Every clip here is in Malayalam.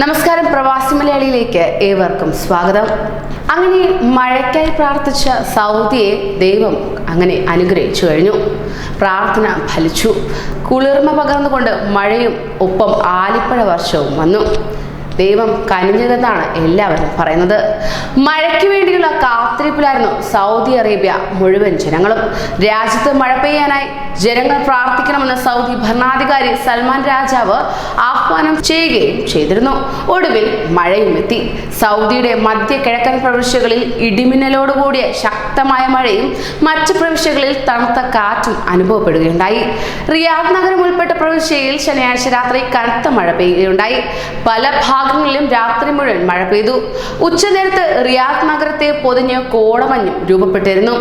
നമസ്കാരം പ്രവാസി മലയാളിയിലേക്ക് ഏവർക്കും സ്വാഗതം. അങ്ങനെ മഴയ്ക്കായി പ്രാർത്ഥിച്ച സൗദിയെ ദൈവം അങ്ങനെ അനുഗ്രഹിച്ചു കഴിഞ്ഞു. പ്രാർത്ഥന ഫലിച്ചു. കുളിർമ പകർന്നുകൊണ്ട് മഴയും ഒപ്പം ആലിപ്പഴ വർഷവും വന്നു. ദൈവം കനിഞ്ഞതെന്നാണ് എല്ലാവരും പറയുന്നത്. മഴയ്ക്ക് വേണ്ടിയുള്ള കാത്തിരിപ്പിലായിരുന്നു സൗദി അറേബ്യ മുഴുവൻ ജനങ്ങളും. രാജ്യത്ത് മഴ പെയ്യാനായി ജനങ്ങൾ പ്രാർത്ഥിക്കണമെന്ന് സൗദി ഭരണാധികാരി സൽമാൻ രാജാവ് ആഹ്വാനം ചെയ്യുകയും ചെയ്തിരുന്നു. ഒടുവിൽ മഴയും എത്തി. സൗദിയുടെ മധ്യ കിഴക്കൻ പ്രവിശ്യകളിൽ ഇടിമിന്നലോടുകൂടിയ ശക്തമായ മഴയും മറ്റ് പ്രവിശ്യകളിൽ തണുത്ത കാറ്റും അനുഭവപ്പെടുകയുണ്ടായി. റിയാദ് നഗരം ഉൾപ്പെട്ട പ്രവിശ്യയിൽ ശനിയാഴ്ച രാത്രി കനത്ത മഴ പെയ്യുകയുണ്ടായി. പല ഭാഗങ്ങളിലും രാത്രി മുഴുവൻ മഴ പെയ്തു. ഉച്ചനേരത്ത് റിയാദ് നഗരത്തെ പൊതിഞ്ഞ് കോടമഞ്ഞും രൂപപ്പെട്ടിരുന്നു.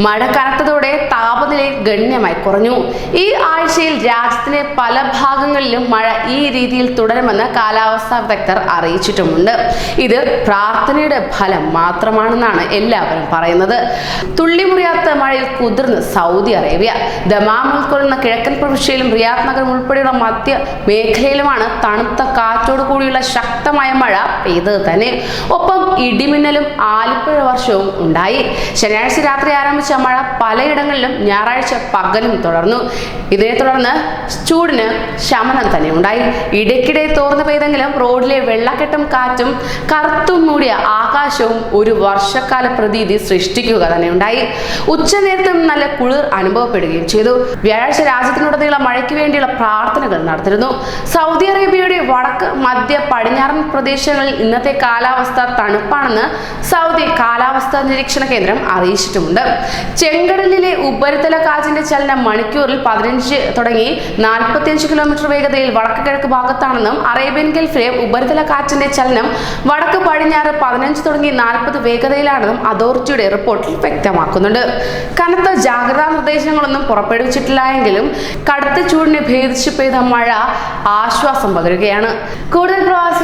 മഴ കനത്തതോടെ താപനിലയിൽ ഗണ്യമായി കുറഞ്ഞു. ഈ ആഴ്ചയിൽ രാജ്യത്തിന്റെ പല ഭാഗങ്ങളിലും മഴ ഈ രീതിയിൽ തുടരുമെന്ന് കാലാവസ്ഥാ വിദഗ്ധർ അറിയിച്ചിട്ടുമുണ്ട്. ഇത് പ്രാർത്ഥനയുടെ ഫലം മാത്രമാണെന്നാണ് എല്ലാവരും പറയുന്നത്. തുള്ളിമുറിയാത്ത മഴയിൽ കുതിർന്ന് സൗദി അറേബ്യ. ദമാം ഉൾക്കൊള്ളുന്ന കിഴക്കൻ പ്രവിശ്യയിലും റിയാദ് നഗരം ഉൾപ്പെടെയുള്ള മധ്യ മേഖലയിലുമാണ് തണുത്ത കാറ്റോട് കൂടിയുള്ള ശക്തമായ മഴ പെയ്തത് തന്നെ. ഒപ്പം ഇടിമിന്നലും ആലിപ്പുഴ വർഷവും ഉണ്ടായി. ശനിയാഴ്ച രാത്രി ആരംഭിച്ച മഴ പലയിടങ്ങളിലും ഞായറാഴ്ച പകലും തുടർന്നു. ഇതിനെ തുടർന്ന് ചൂടിന് ശമനം തന്നെ ഉണ്ടായി. ഇടയ്ക്കിടെ തോർന്നു പെയ്തെങ്കിലും റോഡിലെ വെള്ളക്കെട്ടും കാറ്റും കറുത്തും മൂടിയ ആകാശവും ഒരു വർഷക്കാല പ്രതീതി സൃഷ്ടിക്കുക തന്നെ ഉണ്ടായി. ഉച്ചനേരത്തും നല്ല കുളിർ അനുഭവപ്പെടുകയും ചെയ്തു. വ്യാഴാഴ്ച രാജ്യത്തിനുടനീളം മഴയ്ക്ക് വേണ്ടിയുള്ള പ്രാർത്ഥനകൾ നടത്തിരുന്നു സൗദി അറേബ്യയുടെ വടക്ക് മധ്യ പടിഞ്ഞാറൻ പ്രദേശങ്ങളിൽ ഇന്നത്തെ കാലാവസ്ഥ തണുപ്പാണെന്ന് സൗദി കാലാവസ്ഥാ നിരീക്ഷണ കേന്ദ്രം അറിയിച്ചിട്ടുമുണ്ട്. ചെങ്കടലിലെ ഉപരിതല കാറ്റിന്റെ ചലനം മണിക്കൂറിൽ പതിനഞ്ച് തുടങ്ങി നാൽപ്പത്തിയഞ്ച് കിലോമീറ്റർ വേഗതയിൽ വടക്ക് കിഴക്ക് ഭാഗത്താണെന്നും അറേബ്യൻ ഗൾഫിലെ ഉപരിതല കാറ്റിന്റെ ചലനം വടക്ക് പടിഞ്ഞാറ് പതിനഞ്ച് തുടങ്ങി നാൽപ്പത് വേഗതയിലാണെന്നും അതോറിറ്റിയുടെ റിപ്പോർട്ടിൽ വ്യക്തമാക്കുന്നുണ്ട്. കനത്ത ജാഗ്രതാ നിർദ്ദേശങ്ങളൊന്നും പുറപ്പെടുവിച്ചിട്ടില്ല എങ്കിലും കടുത്ത ചൂടിനെ ഭേദിച്ചു പെയ്ത മഴ ആശ്വാസം പകരുകയാണ്. കൂടുതൽ പ്രവാസി